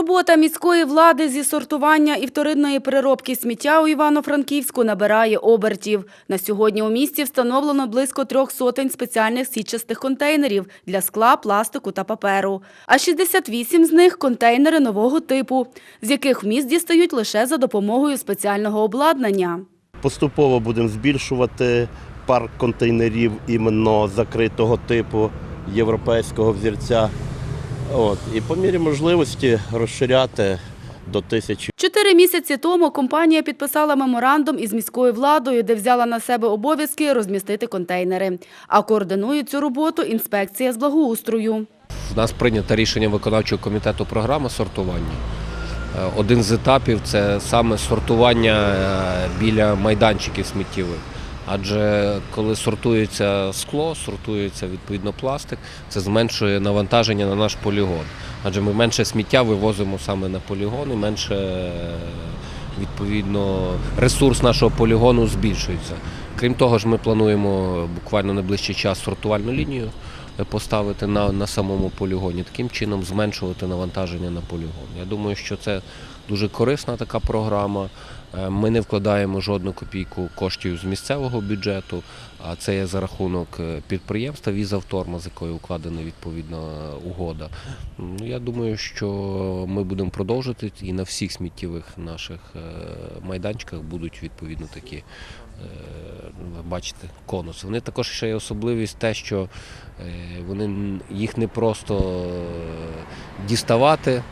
Робота міської влади зі сортування і вторинної переробки сміття у Івано-Франківську набирає обертів. На сьогодні у місті встановлено близько трьох сотень спеціальних сітчастих контейнерів для скла, пластику та паперу. А 68 з них – контейнери нового типу, з яких міст дістають лише за допомогою спеціального обладнання. Поступово будемо збільшувати парк контейнерів іменно закритого типу європейського взірця. От. І по мірі можливості розширяти до тисячі. Чотири місяці тому компанія підписала меморандум із міською владою, де взяла на себе обов'язки розмістити контейнери. А координує цю роботу інспекція з благоустрою. В нас прийнято рішення виконавчого комітету програми сортування. Е, Один з етапів це саме сортування е, біля майданчиків сміттєвих. Адже коли сортується скло, сортується відповідно пластик, це зменшує навантаження на наш полігон. Адже ми менше сміття вивозимо саме на полігон і менше відповідно ресурс нашого полігону збільшується. Крім того ж, ми плануємо буквально найближчий час сортувальну лінію поставити на, на самому полігоні, таким чином зменшувати навантаження на полігон. Я думаю, що це дуже корисна така програма. Е, Ми не вкладаємо жодну копійку коштів з місцевого бюджету, а це є за рахунок е, підприємства Візавторма, з якою укладена відповідна угода. Я думаю, що ми будемо продовжувати і на всіх сміттєвих наших е, майданчиках будуть відповідно такі бачите, конуси. Вони також ще є особливість те, що вони їх не просто діставати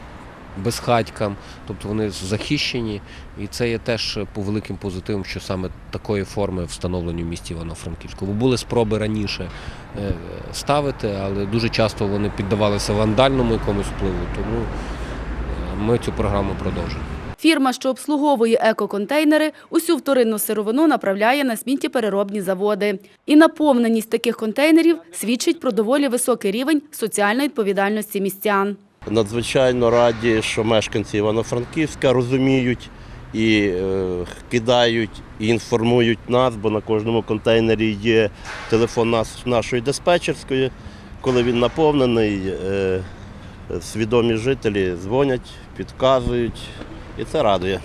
безхатькам, тобто вони захищені, і це є теж по великим позитивом, що саме такої форми встановлені в місті Івано-Франківську. Бо були спроби раніше е, ставити, але дуже часто вони піддавалися вандальному якомусь впливу, тому е, ми цю програму продовжуємо. Фірма, що обслуговує екоконтейнери, усю вторинну сировину направляє на сміттєпереробні заводи. І наповненість таких контейнерів свідчить про доволі високий рівень соціальної відповідальності містян. Надзвичайно раді, що мешканці Івано-Франківська розуміють і е, кидають і інформують нас, бо на кожному контейнері є телефон нашої диспетчерської. Коли він наповнений, е, свідомі жителі дзвонять, підказують, і це радує.